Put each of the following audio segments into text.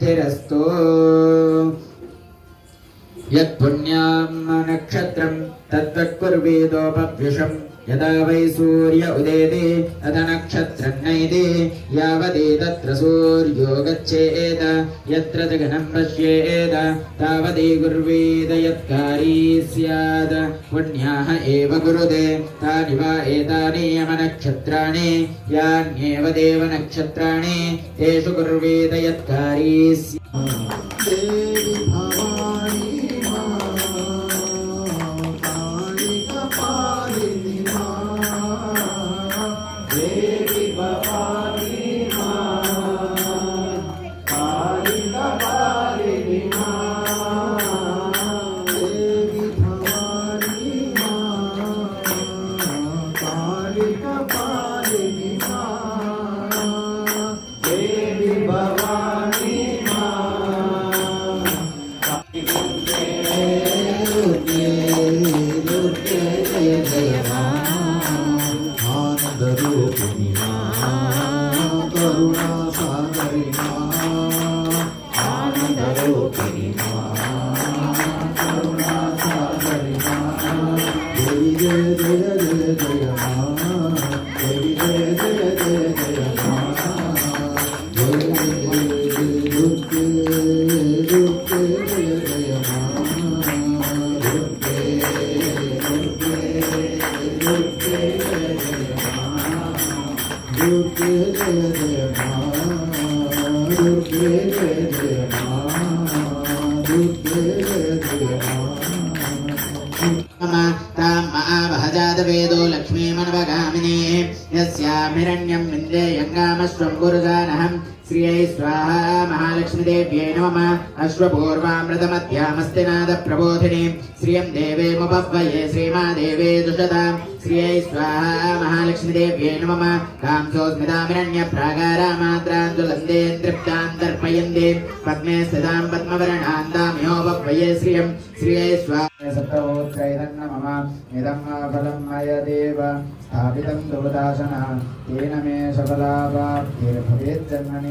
eras todo. यत्पुण्यां नक्षत्रं तद्वत्कुर्वेदोपव्युषम् यदा वै सूर्य उदेति तद नक्षत्रं नैति यावदेतत्र सूर्यो गच्छेद यत्र जगनं पश्येद तावदे गुर्वेद यत्कारी स्यात् पुण्याः एव गुरुदे तानि वा एतानि यमनक्षत्राणि यान्येव देवनक्षत्राणि तेषु गुर्वेद यत्कारी स्यात् वेदो लक्ष्मीमनवगामिने यस्याभिरण्यम् इन्द्रे यङ्गामश्वम् गुरुगानहम् శ్రీయై స్వాహ మహాలక్ష్మీదేవ్యై నమ అశ్వపూర్వామృతమధ్యామస్తి నాద ప్రబోధిని శ్రియం దేవేముపవ్వయే శ్రీమాదేవే దుషదాం శ్రీయై స్వాహ మహాలక్ష్మీదేవ్యై నమ కాంసోస్మితామిరణ్య ప్రాగారామాద్రాందులందే తృప్తాం దర్పయందే పద్మే స్థితాం పద్మవర్ణాం దామ్యోపవ్వయే శ్రియం శ్రీయై స్వాహ స్థాపితం దుర్దాసన తేన మే సఫలాభాప్తిర్భవేజ్జన్మని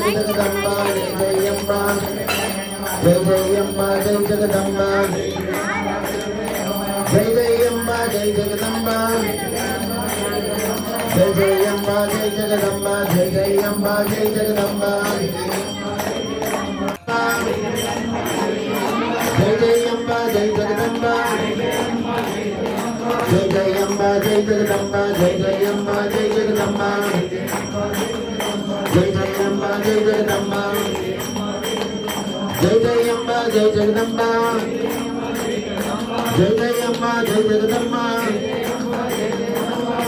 జగదంబ జయమ్మ జయ జయమ్మ జయ జగదంబ జయ జయమ్మ జయ జగదంబ జయ జయమ్మ జయ జగదంబ జయ జయమ్మ జయ జగదంబ జయ జయమ్మ జయ జగదంబ జయ జయమ్మ జయ జగదంబ జయ జయమ్మ జయ జగదంబ జయ జయ జగదంబ. జయ జయమ్మ జయ జగదంబ. జయ జయమ్మ జయ జగదంబ.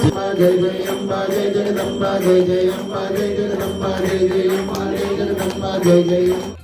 జయ జయమ్మ జయ జగదంబ జయ జయమ్మ జయ జగదంబ జయ జయమ్మ జయ జగదంబ జయ జయ